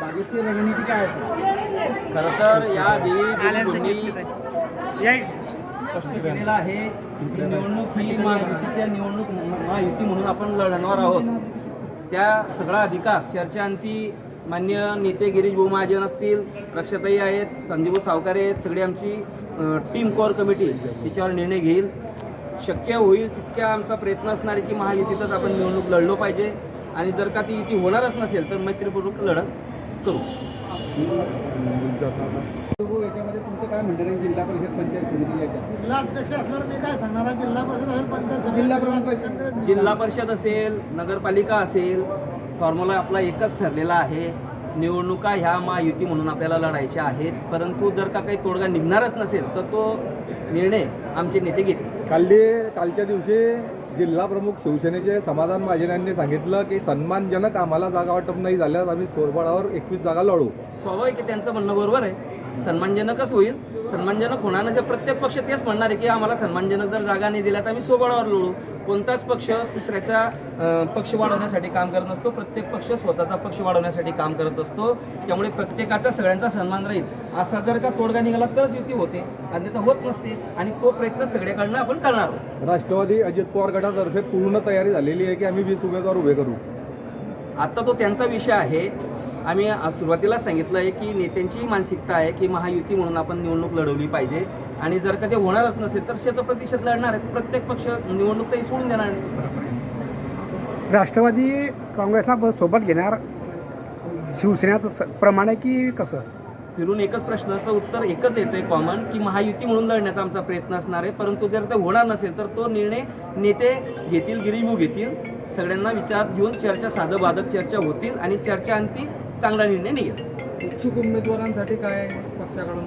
बागेतली रणनीती काय असेल? खरं तर याआधी स्पष्ट केलेलं आहे की निवडणूक ही महायुतीच्या निवडणूक महायुती म्हणून आपण लढणार आहोत. त्या सगळा अधिकार चर्चांती मान्य नेते गिरीश भाऊ महाजन असतील रक्षाताई आहेत संजीव सावकारे आहेत सगळी आमची टीम कोअर कमिटी तिच्यावर निर्णय घेईल. शक्य होईल तितक्या आमचा प्रयत्न असणार आहे की महायुतीतच आपण निवडणूक लढलो पाहिजे. आणि जर का ती युती होणारच नसेल तर मैत्रीपूर्वक लढत करू. याच्यामध्ये तुमचं काय म्हणणं जिल्हा परिषद पंचायत समिती याच्यात. जिल्हा अध्यक्ष असल्यावर मी काय सांगणार? आहे? जिल्हा परिषद असेल पंचायत जिल्हा प्रमुख. जिल्हा परिषद असेल नगरपालिका असेल फॉर्म्युला आपला एकच ठरलेला आहे. निवडणुका ह्या महायुती म्हणून आपल्याला लढायच्या आहेत. परंतु जर का काही तोडगा निघणारच नसेल तर तो निर्णय आमचे नेते घेतील. कालली कालच्या दिवशी जिल्हा प्रमुख शिवसेनेचे समाधान महाजन यांनी सांगितलं की सन्मानजनक आम्हाला जागा वाटप नाही झाल्यास आम्ही सोरबाळावर एकवीस जागा लढू. स्वाभाविक आहे त्यांचं म्हणणं बरोबर आहे. सन्मानजनकच होईल. सन्मानजनक होणार नसेल प्रत्येक पक्ष तेच म्हणणार आहे की आम्हाला सन्मानजनक जर जागा नाही दिल्या तर आम्ही सोबळावर लढू. कोणताच पक्ष दुसऱ्याचा पक्ष वाढवण्यासाठी काम करत नसतो. प्रत्येक पक्ष स्वतःचा पक्ष वाढवण्यासाठी काम करत असतो. त्यामुळे प्रत्येकाचा सगळ्यांचा सन्मान राहील. असा जर का तोडगा निघाला तरच युती होते. अन्यथा होत नसते. आणि तो प्रयत्न सगळ्याकडनं आपण करणार आहोत. राष्ट्रवादी अजित पवार गटातर्फे पूर्ण तयारी झालेली आहे की आम्ही वीस उमेदवार उभे करू? आता तो त्यांचा विषय आहे. आम्ही सुरुवातीलाच सांगितलं आहे की नेत्यांची मानसिकता आहे की महायुती म्हणून आपण निवडणूक लढवली पाहिजे. आणि जर का ते होणारच नसेल तर शतप्रतिशत लढणार आहेत. प्रत्येक पक्ष निवडणूक तरी सोडून देणार नाही राष्ट्रवादी काँग्रेसला सोबत घेणार शिवसेनेचं प्रमाण आहे की कसं? फिरून एकच प्रश्नाचं उत्तर एकच येतं आहे कॉमन की महायुती म्हणून लढण्याचा आमचा प्रयत्न असणार आहे. परंतु जर ते होणार नसेल तर तो निर्णय नेते घेतील गिरीभाऊ घेतील. सगळ्यांना विचारात घेऊन चर्चा साधं बाधक चर्चा होतील आणि चर्चा अंती चांगला निर्णय निघेल इच्छुक उमेदवारांसाठी काय पक्षाकडून?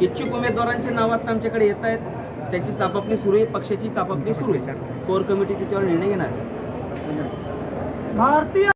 इच्छुक उमेदवारांची नावं आता आमच्याकडे येत आहेत. त्यांची चापापणी सुरू आहे. पक्षाची चापापणी सुरू आहे. कोर कमिटी त्याच्यावर निर्णय घेणार आहे. भारतीय